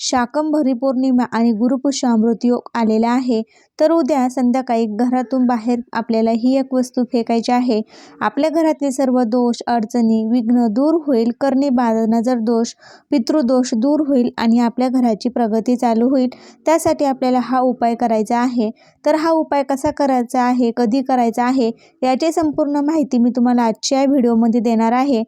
शाकंभरी पौर्णिमा आणि गुरुपुष्य अमृत योग आलेला आहे तर उद्या संध्याकाळी घरातून बाहेर आपल्याला ही एक वस्तू फेकायची आहे. आपल्या घरातील सर्व दोष अडचणी विघ्न दूर होईल करणे बाध नजर दोष पितृदोष दूर होईल आणि आपल्या घराची प्रगती चालू होईल त्यासाठी आपल्याला हा उपाय करायचा आहे. तर हा उपाय कसा करायचा आहे कधी करायचा आहे याची संपूर्ण माहिती मी तुम्हाला आजच्या व्हिडिओमध्ये देणार आहे.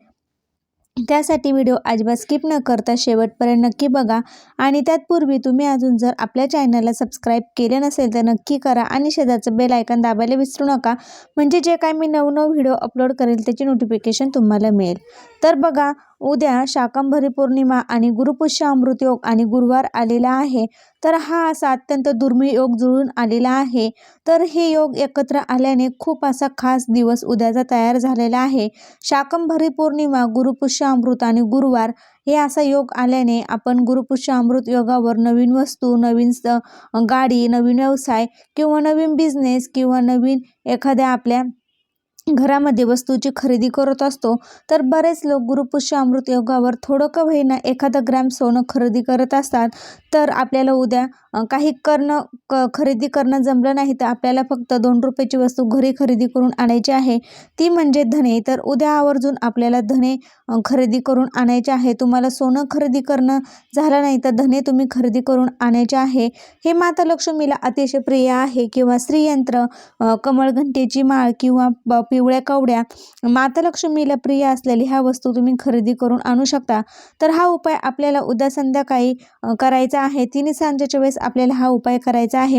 त्यासाठी व्हिडिओ अजिबात स्किप न करता शेवटपर्यंत नक्की बघा. आणि त्यातपूर्वी तुम्ही अजून जर आपल्या चॅनलला सबस्क्राईब केले नसेल तर नक्की करा आणि शेजारचं बेल आयकन दाबायला विसरू नका. म्हणजे जे काय मी नवनव व्हिडिओ अपलोड करेल त्याची नोटिफिकेशन तुम्हाला मिळेल. तर बघा उद्या शाकंभरी पौर्णिमा आणि गुरुपुष्य अमृतयोग आणि गुरुवार आलेला आहे तर हा असा अत्यंत दुर्मिळ योग जुळून आलेला आहे. तर हे योग एकत्र आल्याने खूप असा खास दिवस उद्याचा तयार झालेला आहे. शाकंभरी पौर्णिमा गुरुपुष्य अमृत आणि गुरुवार हे असा योग आल्याने आपण गुरुपुष्य अमृत योगावर नवीन वस्तू नवीन गाडी नवीन व्यवसाय किंवा नवीन बिझनेस किंवा नवीन एखाद्या आपल्या घरामध्ये वस्तूची खरेदी करत असतो तर बरेच लोक गुरुपुष्य अमृत योगावर थोडं का होईना एखादं ग्रॅम सोनं खरेदी करत असतात. तर आपल्याला उद्या काही करणं क खरेदी करणं जमलं नाही तर आपल्याला फक्त दोन रुपयाची वस्तू घरी खरेदी करून आणायची आहे. ती म्हणजे धने. तर उद्या आवर्जून आपल्याला धने खरेदी करून आणायचे आहे. तुम्हाला सोनं खरेदी करणं झालं नाही तर धने तुम्ही खरेदी करून आणायचे आहे. हे माता लक्ष्मीला अतिशय प्रिय आहे. किंवा श्रीयंत्र कमळघंटेची माळ किंवा पिवळ्या कवड्या माता लक्ष्मीला प्रिय असलेली ह्या वस्तू तुम्ही खरेदी करून आणू शकता. तर हा उपाय आपल्याला उद्या संध्याकाळी करायचा करायचा आहे? तिन्ही सांजेच्या वेळेस आपल्याला हा उपाय करायचा आहे.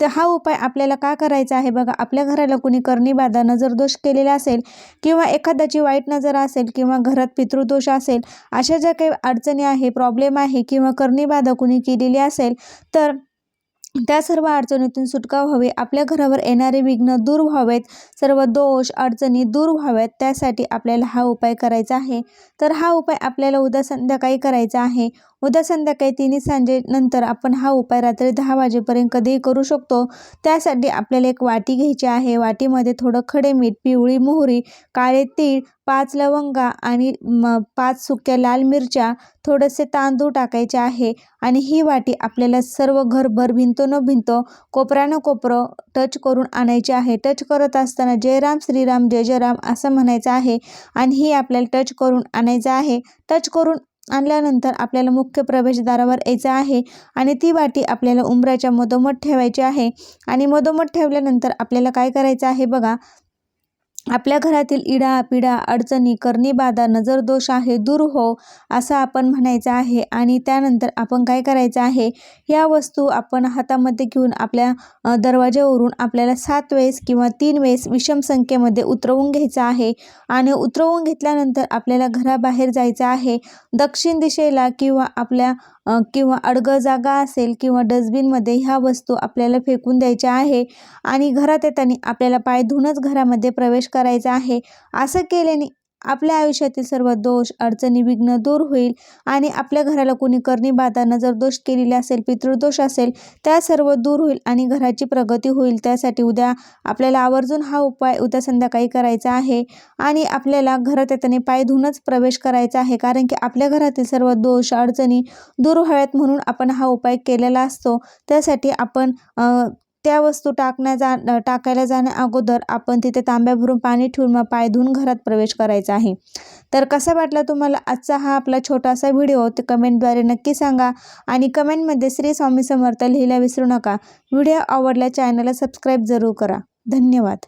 तर हा उपाय आपल्याला का करायचा आहे? बघा आपल्या घराला कुणी करणी बाधा नजरदोष केलेला असेल किंवा एखाद्याची वाईट नजर असेल किंवा घरात पितृदोष असेल अशा ज्या काही अडचणी आहे प्रॉब्लेम आहे किंवा करणी बाधा केलेली असेल तर त्या सर्व अडचणीतून सुटका व्हावी. आपल्या घरावर येणारे विघ्न दूर व्हावेत. सर्व दोष अडचणी दूर व्हाव्यात. त्यासाठी आपल्याला हा उपाय करायचा आहे. तर हा उपाय आपल्याला उद्या संध्याकाळी करायचा आहे. उद्या संध्याकाळी तिन्ही सांजे नंतर आपण हा उपाय रात्री दहा वाजेपर्यंत कधीही करू शकतो. त्यासाठी आपल्याला एक वाटी घ्यायची आहे. वाटीमध्ये थोडं खडे मीठ पिवळी मोहरी काळे तीळ पाच लवंगा आणि पाच सुक्या लाल मिरच्या थोडेसे तांदूळ टाकायचे आहे आणि ही वाटी आपल्याला सर्व घरभर भिंतो न भिंतो कोपरानं कोपरं टच करून आणायची आहे. टच करत असताना जय राम श्रीराम जय जय राम असं म्हणायचं आहे आणि ही आपल्याला टच करून आणायचं आहे. टच करून आणल्यानंतर आपल्याला मुख्य प्रवेशद्वारावर यायचं आहे आणि ती वाटी आपल्याला उंबऱ्याच्या मधोमध ठेवायची आहे. आणि मधोमध ठेवल्यानंतर आपल्याला काय करायचं आहे बघा आपल्या घरातील इडा पिडा अडचणी करणी बाधा नजरदोष आहे दूर हो असं आपण म्हणायचं आहे आणि त्यानंतर आपण काय करायचं आहे? या वस्तू आपण हातामध्ये घेऊन आपल्या दरवाजावरून दरवाज्यावरून आपल्याला सात वेळेस किंवा तीन वेळेस विषम संख्येमध्ये उतरवून घ्यायचं आहे आणि उतरवून घेतल्यानंतर आपल्याला घराबाहेर जायचं आहे. दक्षिण दिशेला किंवा आपल्या किंवा अडगळ जागा असेल किंवा डस्टबिनमध्ये ह्या वस्तू आपल्याला फेकून द्यायच्या आहे आणि घरात येताना आपल्याला पाय धुवूनच घरामध्ये प्रवेश करायचा आहे. असं केल्याने आपल्या आयुष्यातील सर्व दोष अडचणी विघ्न दूर होईल आणि आपल्या घराला कोणी करणी बाधा जर दोष केलेले असेल पितृदोष असेल त्या सर्व दूर होईल आणि घराची प्रगती होईल. त्यासाठी उद्या आपल्याला आवर्जून हा उपाय उद्या संध्याकाळी करायचा आहे आणि आपल्याला घरात येताना पाय धुवूनच प्रवेश करायचा आहे. कारण की आपल्या घरातील सर्व दोष अडचणी दूर व्हाव्यात म्हणून आपण हा उपाय केलेला असतो. त्यासाठी आपण त्या वस्तू टाकण्या जा टाकायला जाण्या अगोदर आपण तिथे तांब्या भरून पाणी ठेवून मग पाय धुवून घरात प्रवेश करायचा आहे. तर कसा वाटला तुम्हाला आजचा हा आपला छोटासा व्हिडिओ? ते कमेंटद्वारे नक्की सांगा आणि कमेंटमध्ये श्री स्वामी समर्थ लिहिला विसरू नका. व्हिडिओ आवडल्या चॅनलला सबस्क्राईब जरूर करा. धन्यवाद.